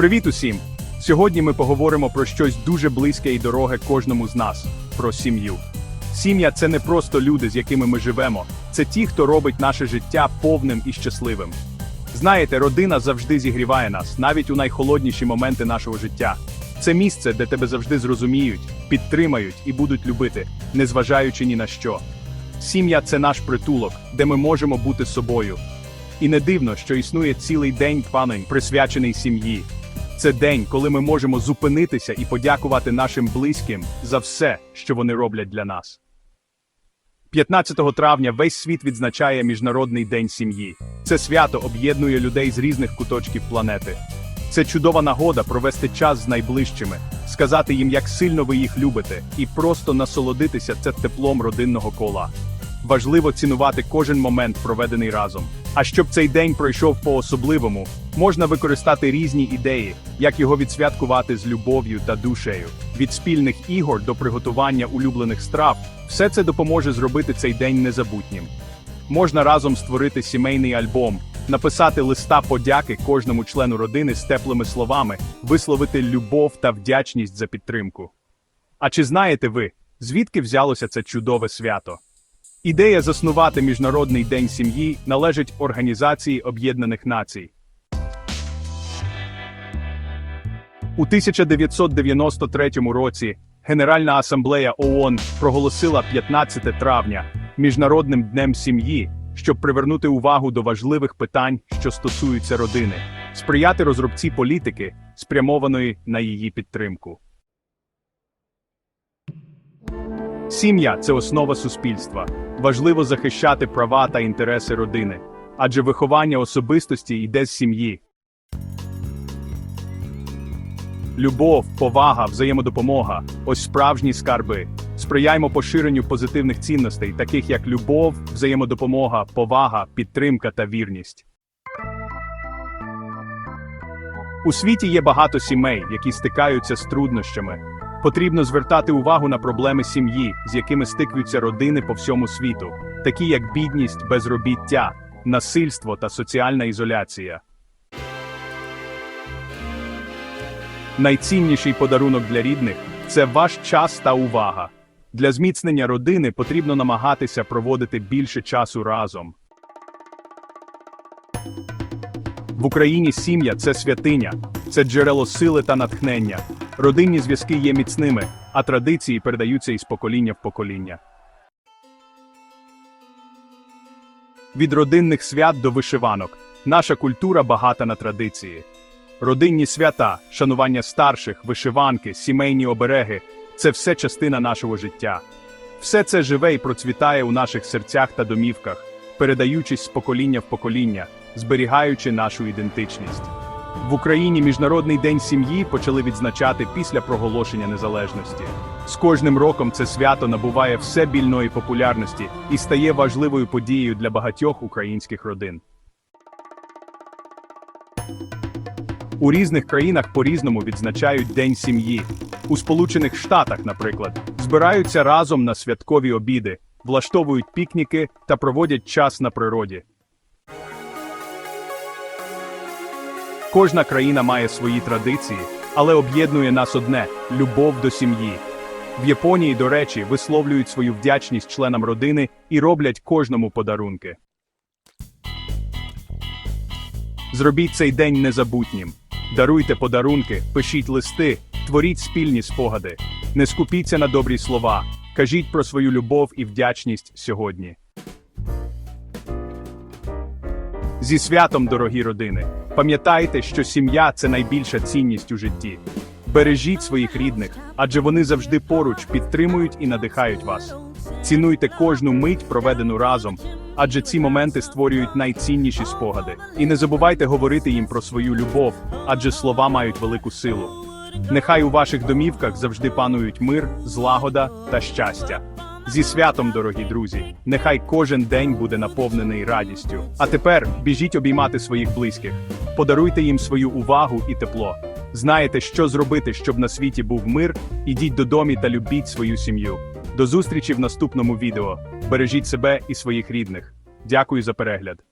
Привіт усім! Сьогодні ми поговоримо про щось дуже близьке і дороге кожному з нас про сім'ю. Сім'я це не просто люди, з якими ми живемо, це ті, хто робить наше життя повним і щасливим. Знаєте, родина завжди зігріває нас, навіть у найхолодніші моменти нашого життя. Це місце, де тебе завжди зрозуміють, підтримають і будуть любити, незважаючи ні на що. Сім'я це наш притулок, де ми можемо бути собою. І не дивно, що існує цілий день панень, присвячений сім'ї. Це день, коли ми можемо зупинитися і подякувати нашим близьким за все, що вони роблять для нас. 15 травня весь світ відзначає Міжнародний день сім'ї. Це свято об'єднує людей з різних куточків планети. Це чудова нагода провести час з найближчими, сказати їм, як сильно ви їх любите, і просто насолодитися це теплом родинного кола. Важливо цінувати кожен момент, проведений разом. А щоб цей день пройшов по-особливому, можна використати різні ідеї, як його відсвяткувати з любов'ю та душею. Від спільних ігор до приготування улюблених страв, все це допоможе зробити цей день незабутнім. Можна разом створити сімейний альбом, написати листа подяки кожному члену родини з теплими словами, висловити любов та вдячність за підтримку. А чи знаєте ви, звідки взялося це чудове свято? Ідея заснувати Міжнародний день сім'ї належить Організації Об'єднаних Націй. У 1993 році Генеральна асамблея ООН проголосила 15 травня Міжнародним днем сім'ї, щоб привернути увагу до важливих питань, що стосуються родини, сприяти розробці політики, спрямованої на її підтримку. Сім'я це основа суспільства. Важливо захищати права та інтереси родини, адже виховання особистості йде з сім'ї. Любов, повага, взаємодопомога ось справжні скарби. Сприяймо поширенню позитивних цінностей, таких як любов, взаємодопомога, повага, підтримка та вірність. У світі є багато сімей, які стикаються з труднощами. Потрібно звертати увагу на проблеми сім'ї, з якими стикаються родини по всьому світу, такі як бідність, безробіття, насильство та соціальна ізоляція. Найцінніший подарунок для рідних це ваш час та увага. Для зміцнення родини потрібно намагатися проводити більше часу разом. В Україні сім'я це святиня, це джерело сили та натхнення. Родинні зв'язки є міцними, а традиції передаються із покоління в покоління. Від родинних свят до вишиванок наша культура багата на традиції. Родинні свята, шанування старших, вишиванки, сімейні обереги це все частина нашого життя. Все це живе і процвітає у наших серцях та домівках, передаючись з покоління в покоління, зберігаючи нашу ідентичність. В Україні Міжнародний день сім'ї почали відзначати після проголошення незалежності. З кожним роком це свято набуває все більної популярності і стає важливою подією для багатьох українських родин. У різних країнах по-різному відзначають День сім'ї. У Сполучених Штатах, наприклад, збираються разом на святкові обіди, влаштовують пікніки та проводять час на природі. Кожна країна має свої традиції, але об'єднує нас одне любов до сім'ї. В Японії, до речі, висловлюють свою вдячність членам родини і роблять кожному подарунки. Зробіть цей день незабутнім. Даруйте подарунки, пишіть листи, творіть спільні спогади. Не скупіться на добрі слова. Кажіть про свою любов і вдячність сьогодні. Зі святом, дорогі родини, пам'ятайте, що сім'я це найбільша цінність у житті. Бережіть своїх рідних, адже вони завжди поруч підтримують і надихають вас. Цінуйте кожну мить, проведену разом, адже ці моменти створюють найцінніші спогади. І не забувайте говорити їм про свою любов, адже слова мають велику силу. Нехай у ваших домівках завжди панують мир, злагода та щастя. Зі святом, дорогі друзі, нехай кожен день буде наповнений радістю. А тепер біжіть обіймати своїх близьких, подаруйте їм свою увагу і тепло. Знаєте, що зробити, щоб на світі був мир? Ідіть додому та любіть свою сім'ю. До зустрічі в наступному відео. Бережіть себе і своїх рідних. Дякую за перегляд.